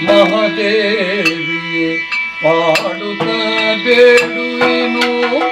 ಮಹದೇವಿಯೇ ಪಾಡುತ್ತ ಬೇಡುವೆನು.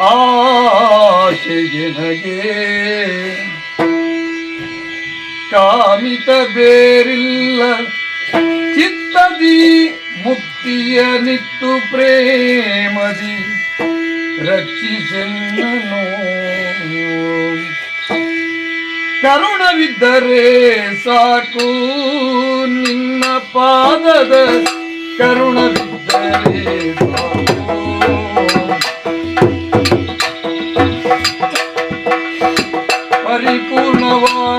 ಬಾಣತಾಗಿದ ನಗೆ ಕಾಮಿತ ಬೇರಿಲ್ಲ. ಚಿತ್ತದಿ ಮುಕ್ತಿಯ ನಿತ್ತು ಪ್ರೇಮದಿ ರಕ್ಷಿಸೆನ್ನನು. ಕರುಣವಿದ್ದರೆ ಸಾಕು ನಿನ್ನ ಪಾದದ ಕರುಣವಿದ್ದರೆ ಸಾಕು.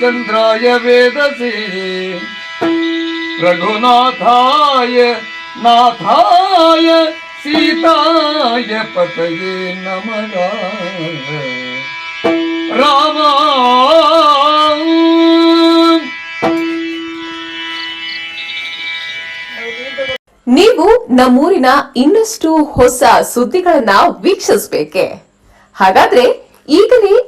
ರಾಮಚಂದ್ರಾಯ ವೇದಸಿ. ರಘುನಾಥಾಯ, ನಾಥಾಯ, ಸೀತಾಯ ಪತಯೇ ನಮಗ ರಾಮ. ನೀವು ನಮ್ಮೂರಿನ ಇನ್ನಷ್ಟು ಹೊಸ ಸುದ್ದಿಗಳನ್ನ ವೀಕ್ಷಿಸಬೇಕೆ? ಹಾಗಾದ್ರೆ ಈಗಲೇ